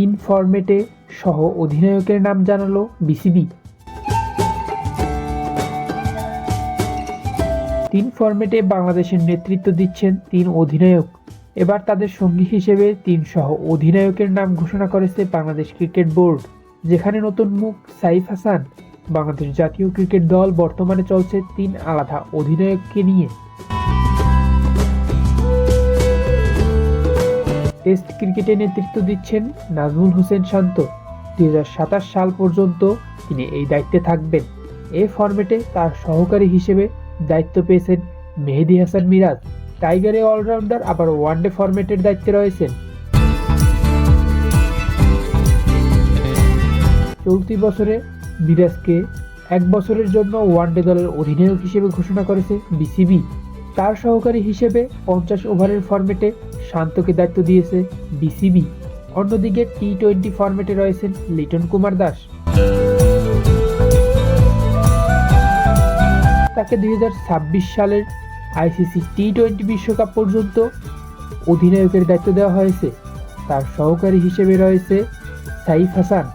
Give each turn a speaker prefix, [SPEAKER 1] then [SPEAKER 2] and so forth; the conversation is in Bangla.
[SPEAKER 1] তিন ফরম্যাটে সহ অধিনায়কের নাম জানালো বিসিবি। তিন ফরম্যাটে বাংলাদেশের নেতৃত্ব দিচ্ছেন তিন অধিনায়ক। এবার তাদের সঙ্গী হিসেবে তিন সহ অধিনায়কের নাম ঘোষণা করেছে বাংলাদেশ ক্রিকেট বোর্ড, যেখানে নতুন মুখ সাইফ হাসান। বাংলাদেশ জাতীয় ক্রিকেট দল বর্তমানে চলছে তিন আলাদা অধিনায়ককে নিয়ে। টেস্ট ক্রিকেটে নেতৃত্ব দিচ্ছেন নাজমুল হোসেন শান্ত। দুই হাজার সাতাশ সাল পর্যন্ত তিনি এই দায়িত্বে থাকবেন। এ ফরম্যাটে তার সহকারী হিসেবে দায়িত্ব পেয়েছেন মেহেদি হাসান মিরাজ। টাইগারে অলরাউন্ডার আবার ওয়ানডে ফরম্যাটের দায়িত্বে রয়েছেন। চলতি বছরে মিরাজকে এক বছরের জন্য ওয়ানডে দলের অধিনায়ক হিসেবে ঘোষণা করেছে বিসিবি। তার সহকারী হিসেবে পঞ্চাশ ওভারের ফরম্যাটে শান্তকে দায়িত্ব দিয়েছে বিসিবি। অন্যদিকে টি টোয়েন্টি ফরম্যাটে রয়েছেন লিটন কুমার দাস। তাকে দু হাজার ছাব্বিশ সালের আইসিসি টি টোয়েন্টি বিশ্বকাপ পর্যন্ত অধিনায়কের দায়িত্ব দেওয়া হয়েছে। তার সহকারী হিসেবে রয়েছে সাইফ হাসান।